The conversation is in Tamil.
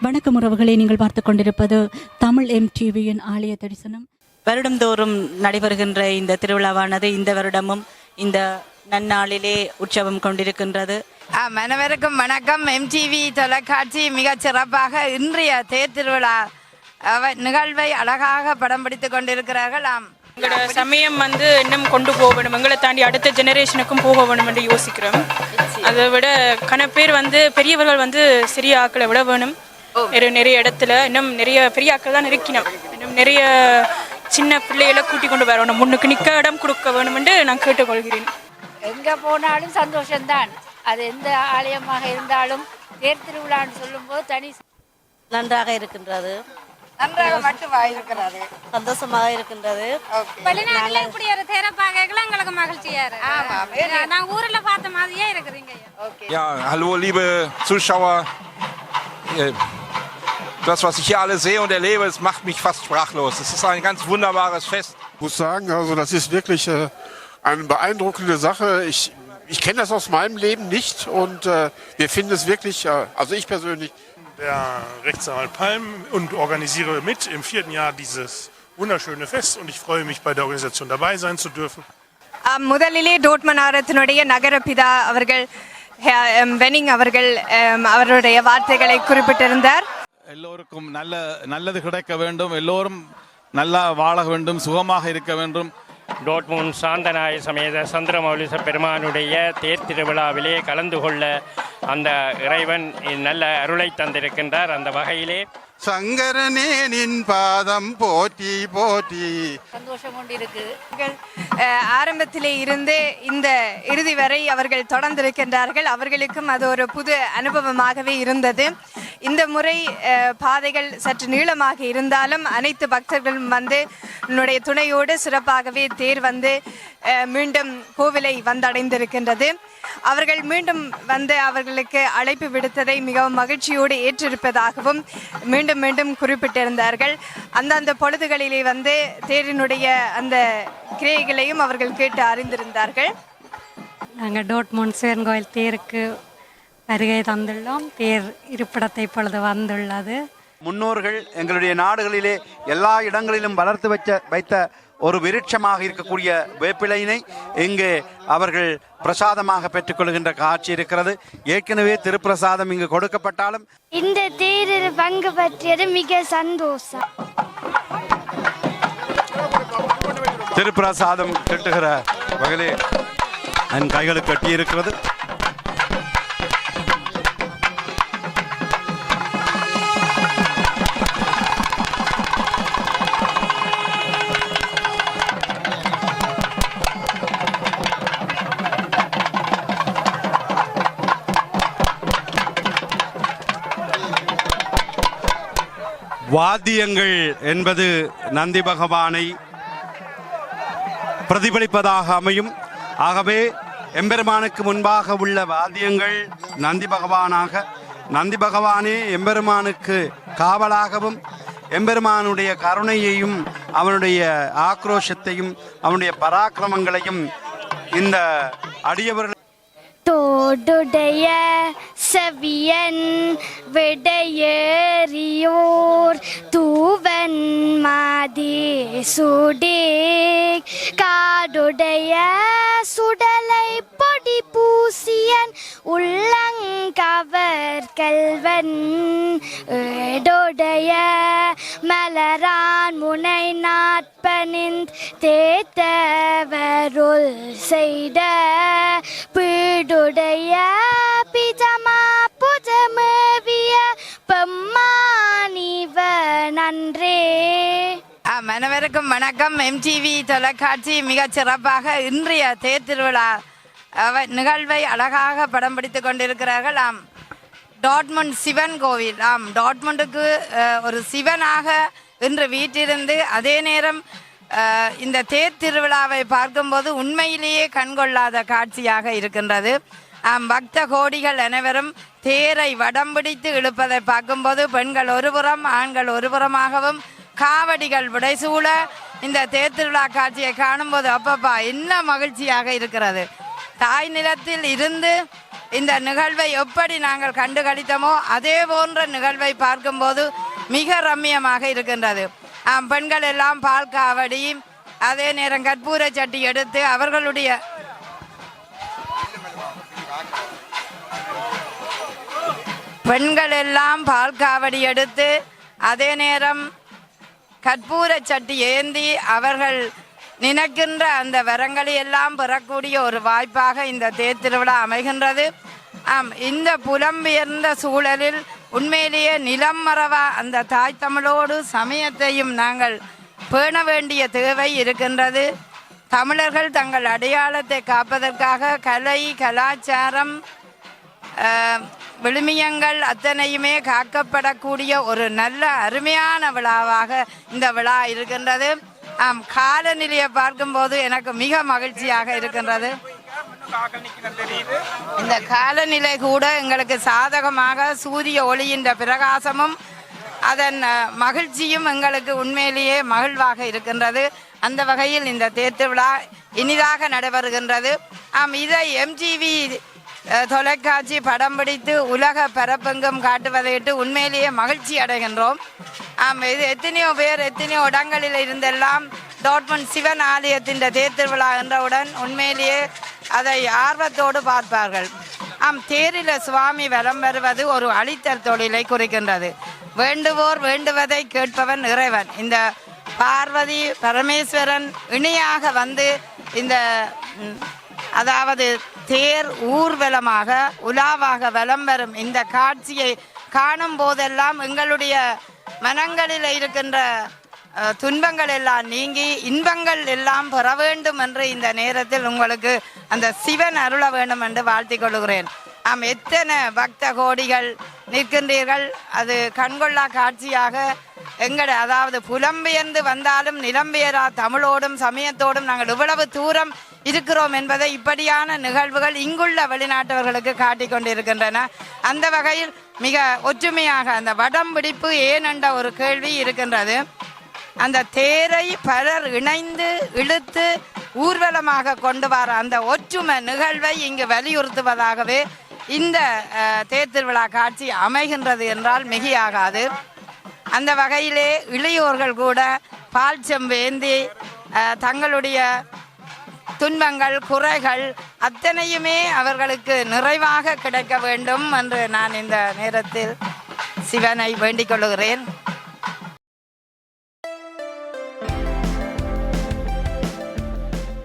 வணக்கம் உறவுகளை நீங்கள் பார்த்து கொண்டிருப்பது தமிழ் எம் டிவியின் ஆலய தரிசனம். வருடந்தோறும் நடைபெறுகின்ற இந்த திருவிழாவானது இந்த வருடமும் இந்த நன்னாளிலே உற்சவம் கொண்டிருக்கின்றது. ஆம், அனைவருக்கும் வணக்கம். எம்டிவி தொலைக்காட்சி மிகச் சிறப்பாக இன்றைய தேர் திருவிழா நிகழ்வை அழகாக படம் பிடித்துக் கொண்டிருக்கிறார்கள். ஆம். எங்களோட சமயம் வந்து இன்னும் கொண்டு போகணும் எங்களை தாண்டி அடுத்த ஜெனரேஷனுக்கும் போக வேணும் என்று யோசிக்கிறோம். அதை விட கன பேர் வந்து பெரியவர்கள் வந்து சிறிய ஆக்களை விட வேணும். நிறைய நிறைய இடத்துல இன்னும் நிறைய பெரிய ஆக்கள் தான் இருக்கணும். இன்னும் நிறைய சின்ன பிள்ளைகளை கூட்டி கொண்டு வரணும். முன்னுக்கு நிற்க இடம் கொடுக்க வேணும் என்று நான் கேட்டுக்கொள்கிறேன். எங்கே போனாலும் சந்தோஷம்தான். அது எந்த ஆலயமாக இருந்தாலும் தேர் திருவிழான்னு சொல்லும்போது தனி நன்றாக இருக்கின்றது. நன்றாக மட்டுமா இருக்கிறது சந்தோஷமாக இருக்கின்றது. வெளிநாட்டுல இப்படி ஒரு தேர பார்க்கல எங்களுக்கு மகிழ்ச்சியா இருக்கு. நான் ஊர்ல பார்த்த மாதிரியே இருக்கிறீங்க Ja, hallo liebe Zuschauer. Äh, Das, was ich hier alles sehe und erlebe, es macht mich fast sprachlos. Es ist ein ganz wunderbares Fest. Ich muss sagen, also das ist wirklich äh, eine beeindruckende Sache. Ich, ich kenne das aus meinem Leben nicht und äh, wir finden es wirklich, äh, also ich persönlich, der Rechtsanwalt Palm und organisiere mit im vierten Jahr dieses wunderschöne Fest und ich freue mich bei der Organisation dabei sein zu dürfen. ஆம், முதலிலே டோட்மனாரத்தினுடைய நகரபிதா அவர்கள் ஹே- எம், வெனிங் அவர்கள் எம், அவருடைய வார்த்தைகளை குறிப்பிட்டிருந்தார் எல்லோருக்கும் நல்ல நல்லது கிடைக்க வேண்டும். எல்லோரும் நல்லா வாழ வேண்டும் சுகமாக இருக்க வேண்டும். டோட்மூன் சாந்தநாய சமேத சந்திரமௌலிச பெருமானுடைய தேர் திருவிழாவிலே கலந்து கொள்ள அந்த இறைவன் நல்ல அருளை தந்திருக்கின்றார். அந்த வகையிலே சங்கரனே நின் பாதம் போற்றி போற்றி. சந்தோஷம் கொண்டிருக்கு ஆரம்பத்திலே இருந்தே இந்த இறுதி வரை அவர்கள் தொடர்ந்திருக்கின்றார்கள். அவர்களுக்கும் அது ஒரு புது அனுபவமாகவே இருந்தது. இந்த முறை பாதைகள் சற்று நீளமாக இருந்தாலும் அனைத்து பக்தர்களும் வந்து என்னுடைய துணையோடு சிறப்பாகவே தேர் வந்து மீண்டும் கோவிலை வந்தடைந்திருக்கின்றது. அவர்கள் மீண்டும் வந்து அவர்களுக்கு அழைப்பு விடுத்ததை மிகவும் மகிழ்ச்சியோடு ஏற்றிருப்பதாகவும் மீண்டும் மீண்டும் குறிப்பிட்டிருந்தார்கள். அந்தந்த பொழுதுகளிலே வந்து தேரினுடைய அந்த கிரியைகளையும் அவர்கள் கேட்டு அறிந்திருந்தார்கள். நாங்கள் டோட்மோன் சிவன் தேருக்கு வருகை தந்துள்ளோம். தேர் இருப்பிடத்தை இப்பொழுது வந்துள்ளது. முன்னோர்கள் எங்களுடைய நாடுகளிலே எல்லா இடங்களிலும் வளர்த்து வச்ச வைத்த ஒரு விருட்சமாக இருக்கக்கூடிய வேப்பிலையினை இங்கு அவர்கள் பிரசாதமாக பெற்றுக்கொள்கின்ற காட்சி இருக்கிறது. ஏற்கனவே திருப்பிரசாதம் இங்கு கொடுக்கப்பட்டாலும் இந்த தேரில் பங்கு பற்றியது மிக சந்தோஷம். திருப்பிரசாதம் கிட்டுகிற வகையிலே என் கைகளுக்கு கட்டி வாத்தியங்கள் என்பது நந்தி பகவானை பிரதிபலிப்பதாக அமையும். ஆகவே எம்பெருமானுக்கு முன்பாக உள்ள வாத்தியங்கள் நந்தி பகவானாக நந்தி பகவானே எம்பெருமானுக்கு காவலாகவும் எம்பெருமானுடைய கருணையையும் அவனுடைய ஆக்ரோஷத்தையும் அவனுடைய பராக்கிரமங்களையும் இந்த அடியவர்கள் ஓடுடைய செவியன் விடையேறியோர் தூவன் மாதி சுடே காடுடைய சுடலை பொடி பூசியன் உள்ளங்கவர் கல்வன். ஏடோடைய மலரான் முனை நாட்பனின் தேத்தவருள் செய்த பீடுடைய பிஜமா புஜமேவிய பெம்மானிவ நன்றே. ஆம், வணக்கம். எம்டிவி தொலைக்காட்சி மிக சிறப்பாக இன்றைய தேர் திருவிழா நிகழ்வை அழகாக படம் பிடித்துக் கொண்டிருக்கிறார்கள். ஆம் டாட்மண்ட் சிவன் கோவில். ஆம் டாட்மண்டுக்கு ஒரு சிவனாக இன்று வீட்டிலிருந்து அதே நேரம் இந்த தேர் திருவிழாவை பார்க்கும்போது உண்மையிலேயே கண்கொள்ளாத காட்சியாக இருக்கின்றது. பக்த கோடிகள் அனைவரும் தேரை வடம் பிடித்து இழுப்பதை பார்க்கும்போது பெண்கள் ஒருபுறம் ஆண்கள் ஒருபுறமாகவும் காவடிகள் விடைசூழ இந்த தேர் திருவிழா காட்சியை காணும்போது அப்பப்பா என்ன மகிழ்ச்சியாக இருக்கிறது. தாய் நிலத்தில் இருந்து இந்த நிகழ்வை எப்படி நாங்கள் கண்டு களித்தோமோ அதே போன்ற நிகழ்வை பார்க்கும்போது மிக ரம்மியமாக இருக்கின்றது. பெண்கள் எல்லாம் பால் காவடி அதே நேரம் கற்பூர சட்டி எடுத்து அவர்களுடைய பெண்கள் எல்லாம் பால் காவடி எடுத்து அதே நேரம் கற்பூர சட்டி ஏந்தி அவர்கள் நினைக்கின்ற அந்த வரங்களை எல்லாம் பெறக்கூடிய ஒரு வாய்ப்பாக இந்த தேர் திருவிழா அமைகின்றது. ஆம் இந்த புலம்பெயர்ந்த சூழலில் உண்மையிலேயே நிலம் மறவா அந்த தாய் தமிழோடு சமயத்தையும் நாங்கள் பேண வேண்டிய தேவை இருக்கின்றது. தமிழர்கள் தங்கள் அடையாளத்தை காப்பதற்காக கலை கலாச்சாரம் விழுமியங்கள் அத்தனையுமே காக்கப்படக்கூடிய ஒரு நல்ல அருமையான விழாவாக இந்த விழா இருக்கின்றது. ஆம் காலநிலையை பார்க்கும்போது எனக்கு மிக மகிழ்ச்சியாக இருக்கின்றது. இந்த காலநிலை கூட எங்களுக்கு சாதகமாக சூரிய ஒளியின் பிரகாசமும் அதன் மகிழ்ச்சியும் எங்களுக்கு உண்மையிலேயே மகிழ்வாக இருக்கின்றது. அந்த வகையில் இந்த தேர்த்து விழா இனிதாக நடைபெறுகின்றது. ஆம் இதை எம்டிவி தொலைக்காட்சி படம் பிடித்து உலக பரப்பெங்கும் காட்டுவதையிட்டு உண்மையிலேயே மகிழ்ச்சி அடைகின்றோம். ஆம் இது எத்தனையோ பேர் எத்தனையோ இடங்களில் இருந்தெல்லாம் டோட்மன் சிவன் ஆலயத்தின் தேர் திருவிழா என்றவுடன் உண்மையிலேயே அதை ஆர்வத்தோடு பார்ப்பார்கள். ஆம் தேரில சுவாமி வலம் வருவது ஒரு அழித்தல் தொழிலை குறிக்கின்றது. வேண்டுவோர் வேண்டுவதை கேட்பவன் இறைவன். இந்த பார்வதி பரமேஸ்வரன் இணையாக வந்து இந்த அதாவது தேர் ஊர்வலமாக உலாவாக வலம் வரும் இந்த காட்சியை காணும் போதெல்லாம் எங்களுடைய மனங்களில் இருக்கின்ற துன்பங்கள் எல்லாம் நீங்கி இன்பங்கள் எல்லாம் பெற வேண்டும் என்று இந்த நேரத்தில் உங்களுக்கு அந்த சிவன் அருள வேண்டும் என்று வாழ்த்திக் கொள்கிறேன். ஆம் எத்தனை பக்த கோடிகள் நிற்கின்றீர்கள்? அது கண்கொள்ளா காட்சியாக எங்கட அதாவது புலம்பெயர்ந்து வந்தாலும் நிலம்பெயரா தமிழோடும் சமயத்தோடும் நாங்கள் இவ்வளவு தூரம் இருக்கிறோம் என்பதை இப்படியான நிகழ்வுகள் இங்குள்ள வெளிநாட்டவர்களுக்கு காட்டிக் கொண்டிருக்கின்றன. அந்த வகையில் மிக ஒற்றுமையாக அந்த வடம் பிடிப்பு ஏன் என்ற ஒரு கேள்வி இருக்கின்றது. அந்த தேரை பலர் இணைந்து இழுத்து ஊர்வலமாக கொண்டு வர அந்த ஒற்றுமை நிகழ்வை இங்கு வலியுறுத்துவதாகவே இந்த தேர் திருவிழா காட்சி அமைகின்றது என்றால் மிகியாகாது. அந்த வகையிலே இளையோர்கள் கூட பால் செம்பேந்தி தங்களுடைய துன்பங்கள் குறைகள் அத்தனையுமே அவர்களுக்கு நிறைவாக கிடைக்க வேண்டும் என்று நான் இந்த நேரத்தில் சிவனை வேண்டிக் கொள்கிறேன்